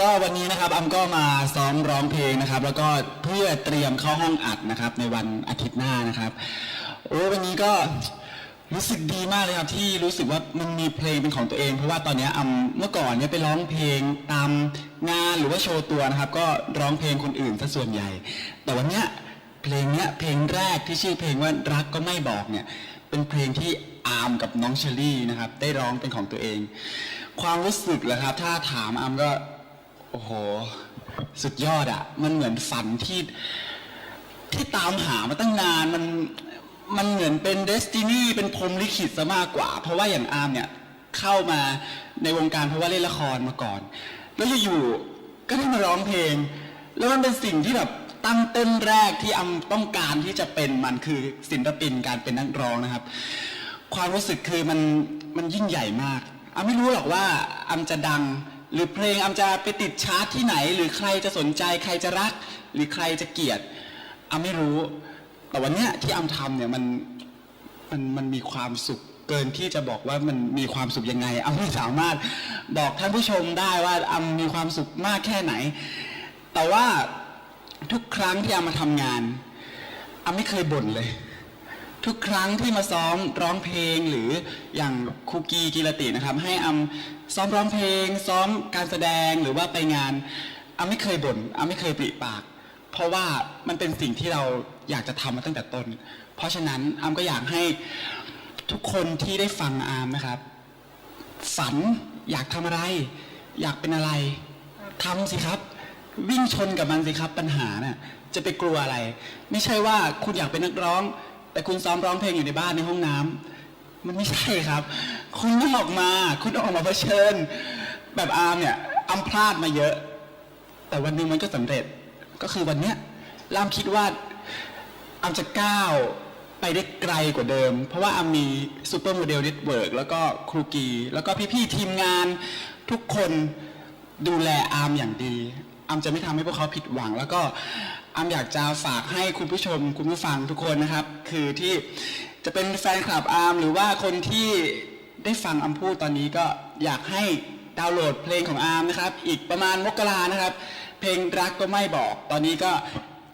ก็วันนี้นะครับอาร์มก็มาซ้อมร้องเพลงนะครับ แล้วก็เพื่อเตรียมเข้าห้องอัดนะครับ ในวันอาทิตย์หน้านะครับโอ้วันนี้ก็รู้สึกดีมากเลยครับที่รู้สึกว่ามันมีเพลงเป็นของตัวเอง เพราะว่าตอนนี้ยอาร์มเมื่อก่อนเนี่ยไปร้องเพลงตามงานหรือว่าโชว์ตัวนะครับ ก็ร้องเพลงคนอื่นซะส่วนใหญ่ แต่วันเนี้ยเพลงเนี้ยเพลงแรกที่ชื่อเพลงว่ารักก็ไม่บอกเนี่ยเป็นเพลงที่อาร์มกับน้องเชอรี่นะครับ ได้ร้องเป็นของตัวเอง ความรู้สึกเหรอครับ ถ้าถามอาร์มก็ โอ้โห สุดยอดอะมันเหมือนฝันที่ที่ตามหามาตั้งนานมันมันเหมือนเป็นเดสตินีเป็นพรหมลิขิตซะมากกว่า เพราะว่าอย่างอาร์มเนี่ยเข้ามาในวงการเพราะว่าเล่นละครมาก่อน แล้วอยู่ๆก็ได้มาร้องเพลง แล้วมันเป็นสิ่งที่แบบตั้งเต้นแรกที่อาร์มต้องการที่จะเป็นมันคือศิลปินการเป็นนักร้องนะครับ ความรู้สึกคือมันมันยิ่งใหญ่มากอาไม่รู้หรอกว่าอำจะดัง หรือเพลงอำจะไปติดชาร์ตที่ไหน หรือใครจะสนใจใครจะรัก หรือใครจะเกลียดอาไม่รู้ แต่วันเนี้ยที่อำทำเนี่ยมันมันมันมีความสุขเกินที่จะบอกว่ามันมีความสุขยังไงอำไม่สามารถบอกท่านผู้ชมได้ว่าอำมีความสุขมากแค่ไหน แต่ว่าทุกครั้งที่อำมาทำงานอำไม่เคยบ่นเลย ทุกครั้งที่มาซ้อมร้องเพลงหรืออย่างคุกกี้กิรตินะครับ ให้อำซ้อมร้องเพลง ซ้อมการแสดงหรือว่าไปงานอำไม่เคยบ่นอำไม่เคยปริปาก เพราะว่ามันเป็นสิ่งที่เราอยากจะทำมาตั้งแต่ต้น เพราะฉะนั้นอำก็อยากให้ทุกคนที่ได้ฟังอามนะครับ ฝันอยากทำอะไร อยากเป็นอะไรทำสิครับ วิ่งชนกับมันสิครับปัญหาน่ะจะไปกลัวอะไร ไม่ใช่ว่าคุณอยากเป็นนักร้อง แต่คุณซ้อมร้องเพลงอยู่ในบ้านในห้องน้ำมันไม่ใช่ครับ คุณต้องออกมา คุณต้องออกมาเผชิญ แบบอาร์มเนี่ยอำพลาดมาเยอะ แต่วันนึงมันก็สำเร็จก็คือวันเนี้ยลามคิดว่าอามจะก้าวไปได้ไกลกว่าเดิม เพราะว่าอามมีซูเปอร์โมเดลเน็ตเวิร์กแล้วก็ครูกี แล้วก็พี่ๆทีมงานทุกคนดูแลอาร์มอย่างดีอามจะไม่ทำให้พวกเขาผิดหวัง แล้วก็ อามอยากจะฝากให้คุณผู้ชมคุณผู้ฟังทุกคนนะครับ คือที่จะเป็นแฟนคลับอาร์มหรือว่าคนที่ได้ฟังอามพูดตอนนี้ก็อยากให้ดาวน์โหลดเพลงของอาร์มนะครับ อีกประมาณมกรานะครับ เพลงรักก็ไม่บอก ตอนนี้ก็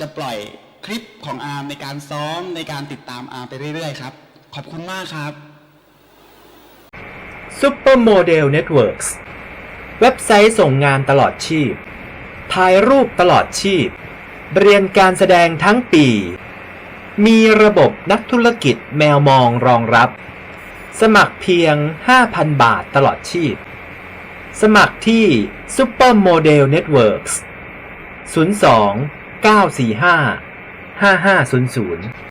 จะปล่อยคลิปของอาร์มในการซ้อมในการติดตามอาร์มไปเรื่อยๆครับ ขอบคุณมากครับ Supermodel Networks เว็บไซต์ส่งงานตลอดชีพถ่ายรูปตลอดชีพ เรียนการแสดงทั้งปี มีระบบนักธุรกิจแมวมองรองรับ สมัครเพียง 5,000 บาทตลอดชีพ สมัครที่ Supermodel Networks 02 945 5500